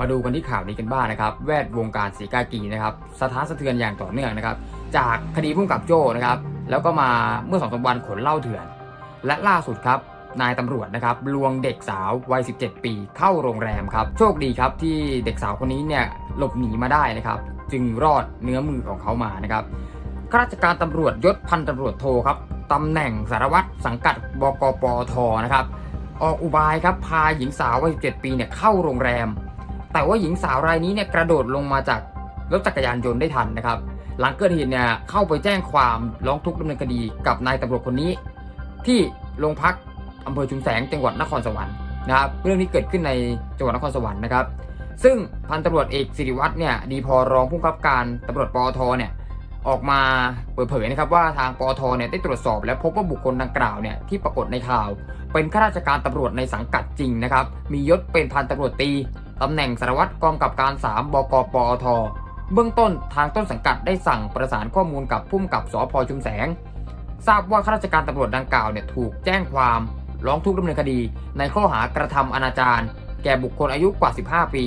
มาดูกันที่ข่าวนี้กันบ้างนะครับ แวดวงการสีกากีนะครับสถานสะเทือนอย่างต่อเนื่องนะครับ จากคดีพุ่งกับโจ้นะครับ แล้วก็มาเมื่อสองสามวันขนเหล้าเถื่อน และล่าสุดครับนายตำรวจนะครับลวงเด็กสาววัย 17 ปีเข้าโรงแรมครับ โชคดีครับที่เด็กสาวคนนี้เนี่ยหลบหนีมาได้นะครับ จึงรอดเนื้อมือของเขามานะครับข้าราชการตำรวจยศพันตำรวจโทครับตำแหน่งสารวัตรสังกัดบกปทนะครับ ออกอุบายครับพาหญิงสาววัย 17 ปีเนี่ยเข้าโรงแรม แต่ว่าหญิงสาวรายนี้เนี่ยกระโดดลงมาจากรถจักรยานยนต์ได้ทันนะครับ หลังเกิดเหตุเนี่ยเข้าไปแจ้งความร้องทุกข์ดำเนินคดีกับนายตำรวจคนนี้ ที่โรงพักอำเภอชุมแสงจังหวัดนครสวรรค์นะครับเรื่องนี้เกิดขึ้นในจังหวัดนครสวรรค์นะครับ ซึ่งพันตำรวจเอกสิริวัฒน์เนี่ยดีพอรองผู้กำกับการตำรวจปอทเนี่ยออกมาเปิดเผยนะครับว่าทางปอทเนี่ยได้ตรวจสอบ และพบว่าบุคคลดังกล่าวเนี่ยที่ปรากฏในข่าว เป็นข้าราชการตำรวจในสังกัดจริงนะครับ มียศเป็นพันตำรวจตี ตำแหน่งสารวัตรกองกับการ 3 บกปอท เบื้องต้นทางต้นสังกัดได้สั่งประสานข้อมูลกับผู้กำกับสพชุมแสง ทราบว่าข้าราชการตำรวจดังกล่าวเนี่ยถูกแจ้งความร้องทุกข์ดำเนินคดี ในข้อหากระทำอนาจารแก่บุคคลอายุกว่า 15 ปี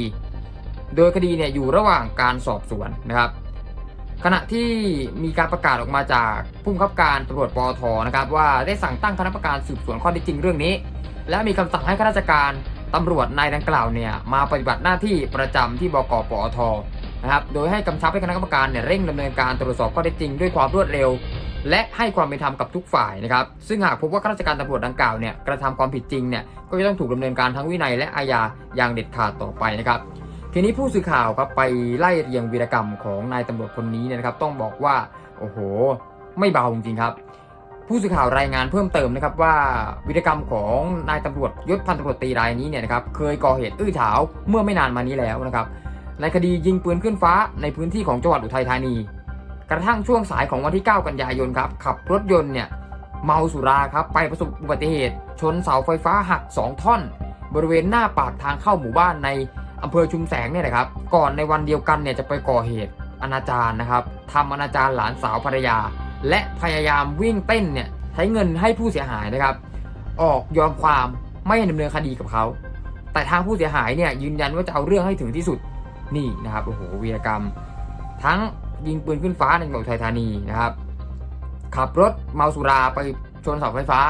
โดยคดีเนี่ยอยู่ระหว่างการสอบสวนนะครับ ขณะที่มีการประกาศออกมาจากผู้บังคับการตำรวจปอทนะครับว่าได้สั่งตั้งคณะกรรมการสืบสวนข้อเท็จจริงเรื่องนี้ และมีคำสั่งให้ข้าราชการ ตำรวจนายดังกล่าวเนี่ยมาปฏิบัติหน้าที่ประจำที่บกปอทนะครับโดยให้กำชับให้คณะกรรมการเนี่ยเร่งดำเนินการตรวจสอบข้อเท็จจริงด้วยความรวดเร็ว และให้ความเป็นธรรมกับทุกฝ่ายนะครับซึ่งหากพบว่าข้าราชการตำรวจดังกล่าวเนี่ยกระทำความผิดจริงเนี่ยก็จะต้องถูกดำเนินการทั้งวินัยและอาญาอย่างเด็ดขาดต่อไปนะครับทีนี้ผู้สื่อข่าวครับไปไล่เรียงวีรกรรมของนายตำรวจคนนี้เนี่ยนะครับต้องบอกว่าโอ้โห ไม่เบาจริงครับ ผู้สื่อข่าวรายงานเพิ่มเติมนะครับว่าวีรกรรมของนายตำรวจยศพันตำรวจตีรายนี้เนี่ยนะครับเคยก่อเหตุอื้อฉาวเมื่อไม่นานมานี้แล้วนะครับในคดียิงปืนขึ้นฟ้าในพื้นที่ของจังหวัดอุทัยธานี กระทั่งช่วงสายของวันที่ 9 กันยายนครับขับรถยนต์เนี่ยเมาสุราครับไปประสบอุบัติเหตุ ชนเสาไฟฟ้าหัก 2 ท่อน บริเวณหน้าปากทางเข้าหมู่บ้านในอำเภอชุมแสงเนี่ยนะครับก่อนในวันเดียวกันเนี่ยจะไปก่อเหตุอนาจารนะครับทำอนาจารหลานสาวภรรยา และพยายามวิ่งเต้นเนี่ยใช้เงินให้ผู้เสียหายนะครับ ออกยอมความไม่ดำเนินคดีกับเขา แต่ทางผู้เสียหายเนี่ยยืนยันว่าจะเอาเรื่องให้ถึงที่สุดนี่นะครับโอ้โหวีรกรรม ทั้งยิงปืนขึ้นฟ้าในจังหวัดอุทัยธานีนะครับ ขับรถเมาสุราไปชนเสาไฟฟ้า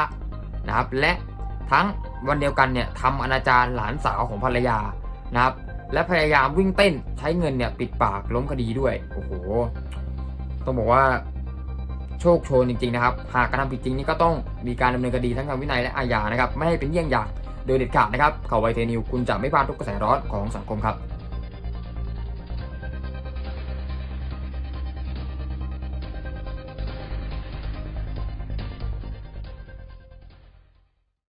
นะครับ และทั้งวันเดียวกันเนี่ยทำอนาจารหลานสาวของภรรยานะครับ และพยายามวิ่งเต้นใช้เงินเนี่ยปิดปากล้มคดีด้วยโอ้โหต้องบอกว่า โชคโชนจริงๆนะครับหากกระทำผิดจริงนี่ก็ต้องมีการดำเนินคดีทั้งทางวินัยและอาญานะครับไม่ให้เป็นเยี่ยงอย่างโดยเด็ดขาดนะครับเขาไวเทนิวคุณจะไม่พลาดทุกกระแสร้อนของสังคมครับ